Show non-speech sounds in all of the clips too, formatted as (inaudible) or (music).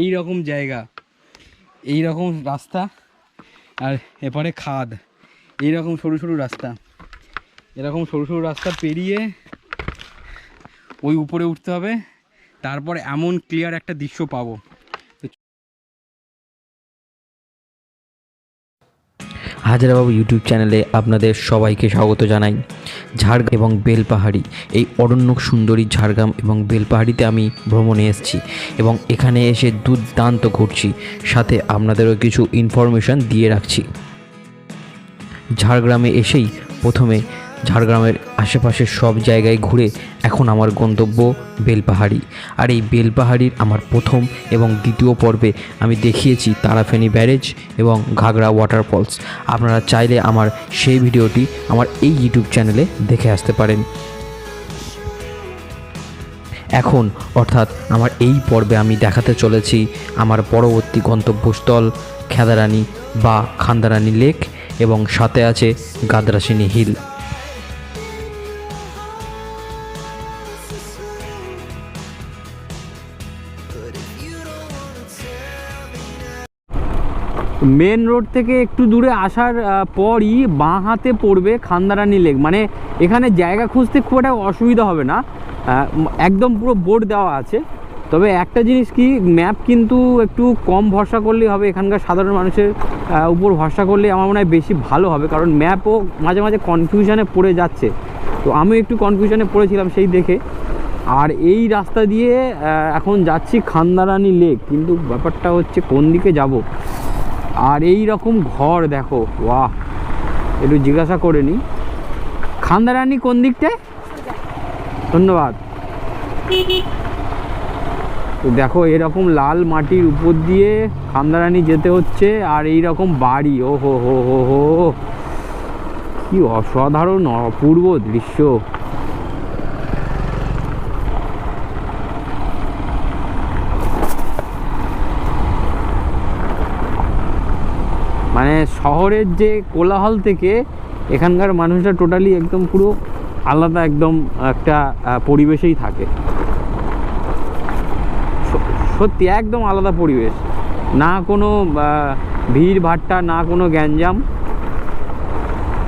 এই রকম জায়গা এই রকম রাস্তা আর এপারে খাদ এই রকম সরু সরু রাস্তা। এরকম সরু সরু রাস্তা পেরিয়ে ওই উপরে উঠতে হবে, তারপর এমন ক্লিয়ার একটা দৃশ্য পাবো। হাজারাবাবু ইউটিউব চ্যানেলে আপনাদের সবাইকে স্বাগত জানাই। ঝাড়গ্রাম এবং বেলপাহাড়ি, এই অরণ্য সুন্দরী ঝাড়গ্রাম এবং বেলপাহাড়িতে আমি ভ্রমণে এসেছি এবং এখানে এসে দুর্দান্ত ঘুরছি, সাথে আপনাদেরও কিছু ইনফরমেশান দিয়ে রাখছি। ঝাড়গ্রামে এসেই প্রথমে ঝাড়গ্রামের আশেপাশের সব জায়গায় ঘুরে এখন আমার গন্তব্য বেলপাহাড়ি। আর এই বেলপাহাড়ির আমার প্রথম এবং দ্বিতীয় পর্বে আমি দেখিয়েছি তারাফেনী ব্যারেজ এবং ঘাগড়া ওয়াটারফলস আপনারা চাইলে আমার সেই ভিডিওটি আমার এই ইউটিউব চ্যানেলে দেখে আসতে পারেন। এখন অর্থাৎ আমার এই পর্বে আমি দেখাতে চলেছি আমার পরবর্তী গন্তব্যস্থল খেদারানি বা খান্দারানি লেক এবং সাথে আছে গাদরাসিনী হিল। মেন রোড থেকে একটু দূরে আসার পরই বাঁ হাতে পড়বে খান্দারানি লেক। মানে এখানে জায়গা খুঁজতে খুব একটা অসুবিধা হবে না। একদম পুরো বোর্ড দেওয়া আছে। তবে একটা জিনিস কি, ম্যাপ কিন্তু একটু কম ভরসা করলেই হবে। এখানকার সাধারণ মানুষের উপর ভরসা করলে আমার মনে হয় বেশি ভালো হবে। কারণ ম্যাপও মাঝে মাঝে কনফিউশনে পড়ে যাচ্ছে। তো আমি একটু কনফিউশনে পড়েছিলাম সেই দেখে। আর এই রাস্তা দিয়ে এখন যাচ্ছি খান্দারানি লেক। কিন্তু ব্যাপারটা হচ্ছে কোন দিকে যাব? আর এই রকম ঘর দেখো বাহ একটু জিজ্ঞাসা করে নি। খান্দারানি কোন দিকটায়? ধন্যবাদ। দেখো, এরকম লাল মাটির উপর দিয়ে খান্দারানি যেতে হচ্ছে, আর এই রকম বাড়ি। ও হো হো হো হো। কি অসাধারণ, অপূর্ব দৃশ্য মানে শহরের যে কোলাহল থেকে এখানকার মানুষরা টোটালি একদম পুরো আলাদা একদম একটা পরিবেশেই থাকে। সত্যি একদম আলাদা পরিবেশ। না কোনো ভিড় ভাট্টা না কোনো গ্যাঞ্জাম।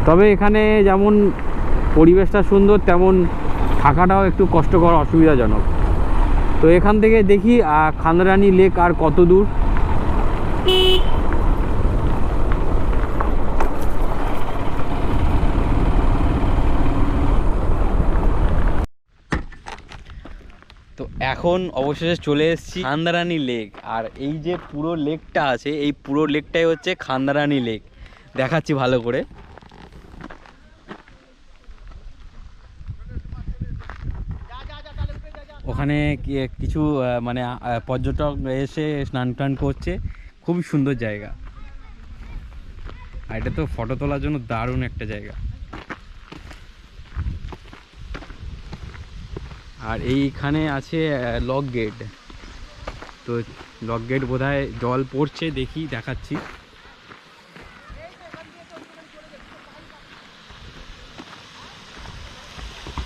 তবে এখানে যেমন পরিবেশটা সুন্দর তেমন থাকাটাও একটু কষ্টকর অসুবিধাজনক। তো এখান থেকে দেখি আহ, খান্দারানি লেক আর কত দূর তো এখন অবশেষে চলে এসেছি খান্দারানি লেক। আর এই যে পুরো লেকটা আছে, এই পুরো লেকটাই হচ্ছে খান্দারানি লেক। দেখাচ্ছি ভালো করে। ওখানে কিছু মানে পর্যটক এসে স্নান টান করছে। খুবই সুন্দর জায়গা। আর এটা তো ফটো তোলার জন্য দারুণ একটা জায়গা। আর এইখানে আছে লক গেট তো লক গেট বোধহয় জল পড়ছে, দেখি, দেখাচ্ছি।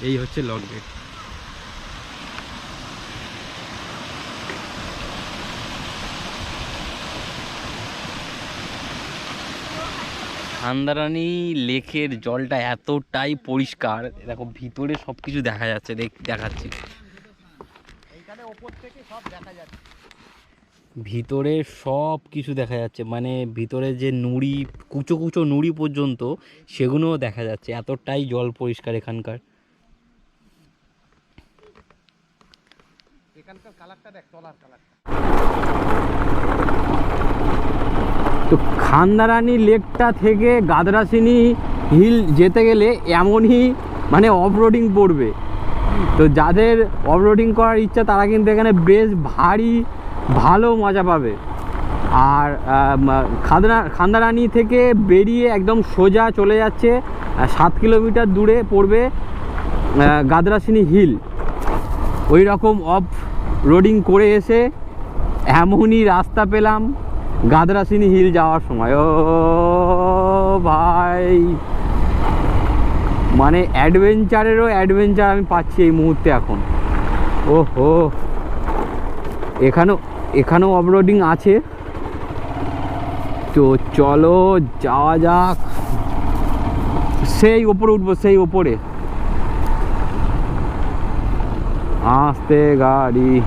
এই হচ্ছে লক গেট আন্দারানি লেকের জলটা এতটাই পরিষ্কার। দেখো, ভিতরে সব কিছু দেখা যাচ্ছে, দেখ, দেখাচ্ছি। ভিতরে সব কিছু দেখা যাচ্ছে মানে ভিতরে যে নুড়ি, কুচো কুচো নুড়ি পর্যন্ত, সেগুলোও দেখা যাচ্ছে, এতটাই জল পরিষ্কার এখানকার। তো খান্দারানি লেকটা থেকে গাদরাসিনী হিল যেতে গেলে এমনই মানে অফরোডিং পড়বে। তো যাদের অফরোডিং করার ইচ্ছা, তারা কিন্তু এখানে বেশ ভারী, ভালো মজা পাবে। আর খাদরা খান্দারানি থেকে বেরিয়ে একদম সোজা চলে যাচ্ছে সাত কিলোমিটার দূরে পড়বে গাদরাসিনী হিল। ওই রকম অফ রোডিং করে এসে এমনই রাস্তা পেলাম। গাদরাসিনী হিল যাওয়ার সময়। ও ভাই। মানে অ্যাডভেঞ্চারেরও অ্যাডভেঞ্চার আমি পাচ্ছি এই মুহূর্তে এখন। ও হো এখানেও এখানেও অফরোডিং আছে। তো চলো যাওয়া যাক। সেই ওপরে উঠবো, সেই ওপরে। আস্তে গাড়ি।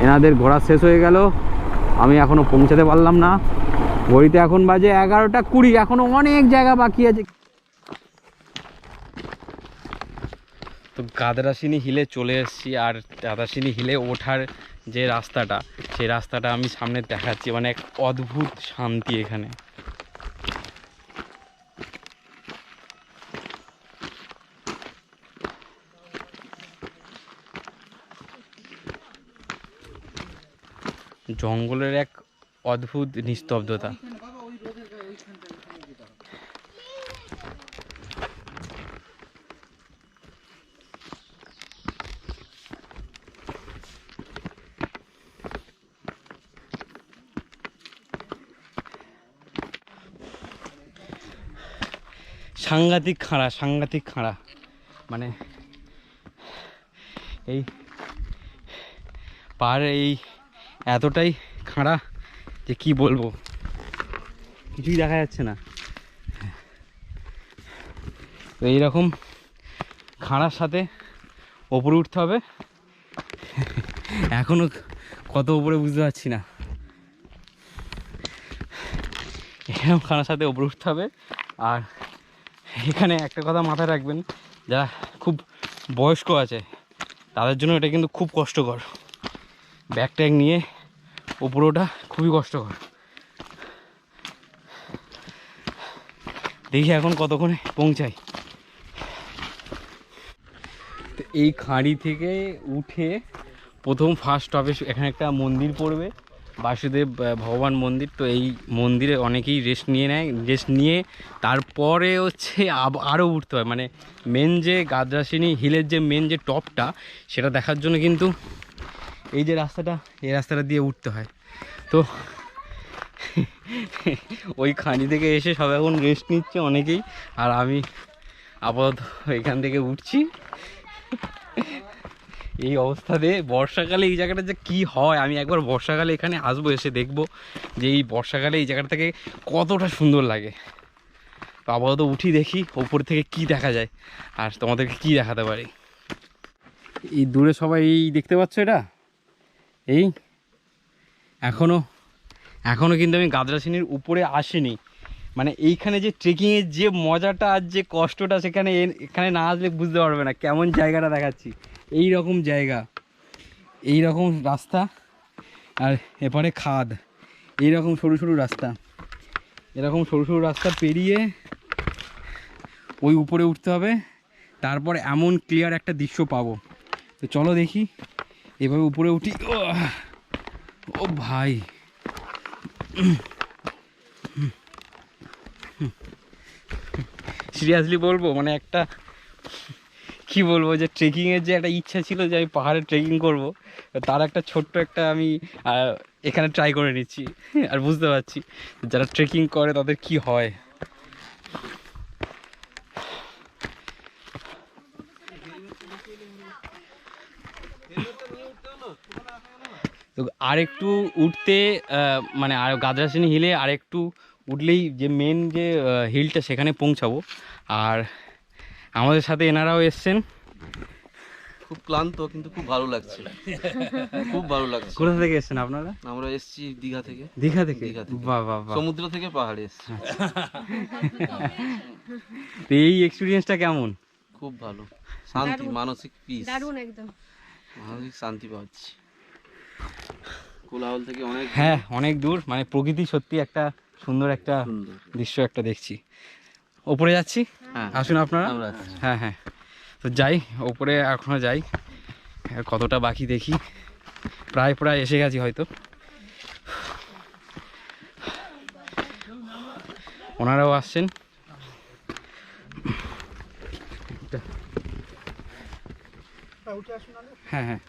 এনাদের ঘোরা শেষ হয়ে গেল। আমি এখনও পৌঁছাতে পারলাম না। ঘড়িতে এখন বাজে এগারোটা কুড়ি এখনও অনেক জায়গা বাকি আছে। তো গাদরাসিনি হিলে চলে এসেছি, আর গাদাসিনি হিলে ওঠার যে রাস্তাটা, সেই রাস্তাটা আমি সামনে দেখাচ্ছি মানে এক অদ্ভুত শান্তি এখানে। জঙ্গলের এক অদ্ভুত নিস্তব্ধতা। সাংঘাতিক খাঁড়া সাংঘাতিক খাঁড়া। মানে এই পাহাড়ে এই এতটাই খাঁড়া যে কি বলব? কিছুই দেখা যাচ্ছে না। তো এইরকম খাঁড়ার সাথে ওপরে উঠতে হবে। এখনও কত উপরে বুঝতে পারছি না। এরকম খানার সাথে ওপরে উঠতে হবে। আর এখানে একটা কথা মাথায় রাখবেন, যারা খুব বয়স্ক আছে, তাদের জন্য এটা কিন্তু খুব কষ্টকর। ব্যাগ ট্যাগ নিয়ে উপরে ওঠা খুবই কষ্টকর। দেখি এখন কতক্ষণে পৌঁছাই। তো এই খাঁড়ি থেকে উঠে প্রথম ফার্স্ট স্টপে এখানে একটা মন্দির পড়বে, বাসুদেব ভগবান মন্দির। তো এই মন্দিরে অনেকেই রেস্ট নিয়ে নেয় রেস্ট নিয়ে তারপরে হচ্ছে আরও উঠতে হয়। মানে মেন যে গাদ্রাসিনী হিলের যে মেন যে টপটা সেটা দেখার জন্য কিন্তু এই যে রাস্তাটা, এই রাস্তাটা দিয়ে উঠতে হয়। তো (laughs) ওই খানি থেকে এসে সব এখন রেস্ট নিচ্ছে অনেকেই। আর আমি আপাতত এখান থেকে উঠছি। (laughs) এই অবস্থাতে বর্ষাকালে এই জায়গাটা যে কী হয়, আমি একবার বর্ষাকালে এখানে আসব, এসে দেখব যে এই বর্ষাকালে এই জায়গাটা থেকে কতটা সুন্দর লাগে। তো আপাতত উঠি দেখি ওপর থেকে কি দেখা যায়, আর তোমাদেরকে কি দেখাতে পারি। এই দূরে সবাই এই দেখতে পাচ্ছ এটা? এই এখনও এখনও কিন্তু আমি গাদ্রাসিনীর উপরে আসিনি। মানে এইখানে যে ট্রেকিংয়ের যে মজাটা আর যে কষ্টটা সেখানে এখানে না আসলে বুঝতে পারবে না, কেমন জায়গাটা দেখাচ্ছি। এই রকম জায়গা, এই রকম রাস্তা, আর এপারে খাদ, এই রকম সরু সরু রাস্তা। এরকম সরু সরু রাস্তা পেরিয়ে ওই উপরে উঠতে হবে, তারপর এমন ক্লিয়ার একটা দৃশ্য পাবো। তো চলো দেখি। এভাবে উপরে উঠি। ও ভাই। সিরিয়াসলি বলব মানে একটা কি বলব যে ট্রেকিংয়ের যে একটা ইচ্ছা ছিল যে আমি পাহাড়ে ট্রেকিং করব, তার একটা ছোট্ট একটা আমি এখানে ট্রাই করে নিচ্ছি। আর বুঝতে পারছি, যারা ট্রেকিং করে তাদের কি হয়। তো আরেকটু উঠতে মানে আর গাদ্রাসিনী হিলে আরেকটু উঠলেই যে মেন যে হিলটা সেখানে পৌঁছাবো। আর আমাদের সাথে এনারাও এসছেন। খুব ক্লান্ত কিন্তু খুব ভালো লাগছে। খুব ভালো লাগছে। কোথা থেকে এসছেন আপনারা? আমরা এসেছি দীঘা থেকে। দীঘা থেকে? বাহ বাহ বাহ। সমুদ্র থেকে পাহাড়ে এসেছি। এই এক্সপিরিয়েন্সটা কেমন? খুব ভালো। শান্তি মানসিক পিস দারুণ একদম। মানসিক শান্তি পাচ্ছি। কোলাহল থেকে অনেক হ্যাঁ অনেক দূর। মানে প্রকৃতি সত্যি একটা সুন্দর একটা দৃশ্য একটা দেখছি। ওপরে যাচ্ছি? হ্যাঁ। আসুন আপনারা। আমরা হ্যাঁ হ্যাঁ। তো যাই ওপরে এখনও যাই। কতটা বাকি দেখি? প্রায় প্রায় এসে গেছি হয়তো। ওনারাও আসছেন। হ্যাঁ হ্যাঁ।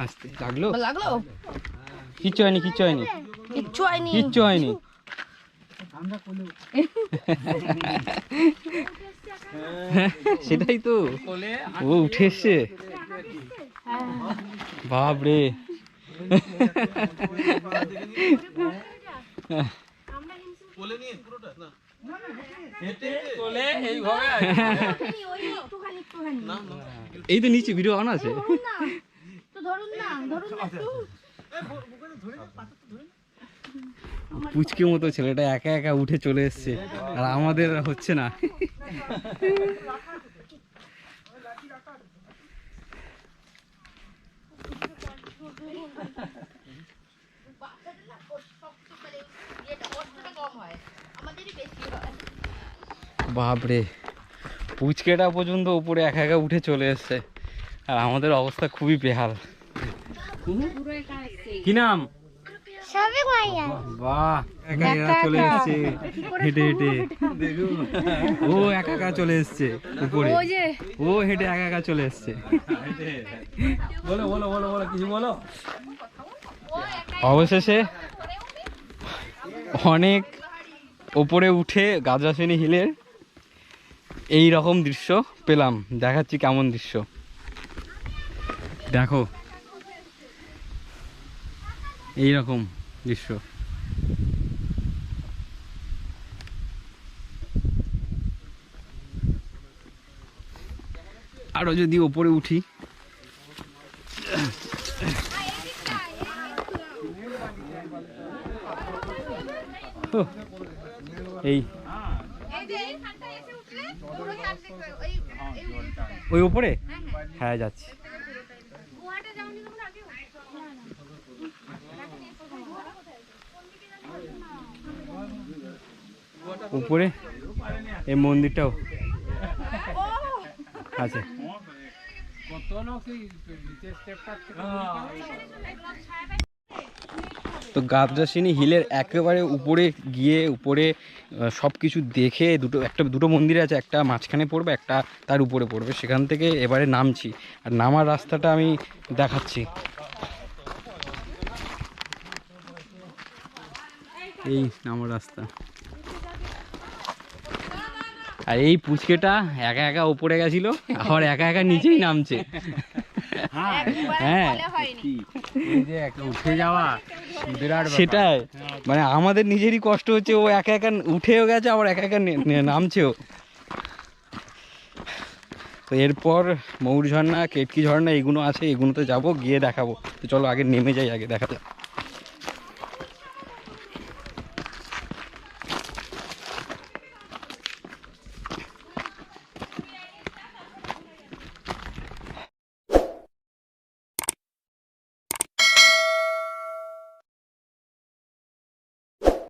আসতে লাগল? লাগল? কিচ্ছু হয়নি কিচ্ছু হয়নি। কিচ্ছু কিচ্ছু হয়নি। কিচ্ছু হয়নি সেটাই তো। ও উঠে এসছে। বাপরে। এই তো নিচে ভিডিও অন আছে। পুচকে মতো ছেলেটা একা একা উঠে চলে এসছে আর আমাদের হচ্ছে না। বাপরে পুচকেটা পর্যন্ত উপরে একা একা উঠে চলে এসছে। আর আমাদের অবস্থা খুবই বেহাল। কি নাম? সবে মাইয়া বাহ একা একা চলে এসছে। হেঁটে হেঁটে। ও একা একা চলে এসছে উপরে। ও হেঁটে একা একা চলে এসছে। বলো বলো বলো বলো কিছু বলো? অবশেষে অনেক ওপরে উঠে গাজরাসিনী হিলের এই রকম দৃশ্য পেলাম। দেখাচ্ছি কেমন দৃশ্য। দেখো। এই রকম। দৃশ্য আরও যদি ওপরে উঠি। এই ওই ওপরে? হ্যাঁ যাচ্ছি। উপরে এই মন্দিরটাও। আছে। তো গাবজাসিনী হিলের একেবারে উপরে গিয়ে উপরে সব কিছু দেখে দুটো, একটা, দুটো মন্দির আছে, একটা মাঝখানে পড়বে, একটা তার উপরে পড়বে। সেখান থেকে এবারে নামছি। আর নামার রাস্তাটা আমি দেখাচ্ছি। এই নামার রাস্তা। আর এই পুচকেটা একা একা উপরে গেছিল আবার একা একা নিচেই নামছে। হ্যাঁ। উঠে যাওয়া সেটাই। মানে আমাদের নিজেরই কষ্ট হচ্ছে ও একা একা উঠেও গেছে আবার একা একা নামছেও। তো এরপর ময়ূর ঝর্ণা কেটকি ঝর্ণা এগুলো আছে এগুলোতে যাব গিয়ে দেখাবো। তো চলো আগে নেমে যাই আগে দেখা যাক।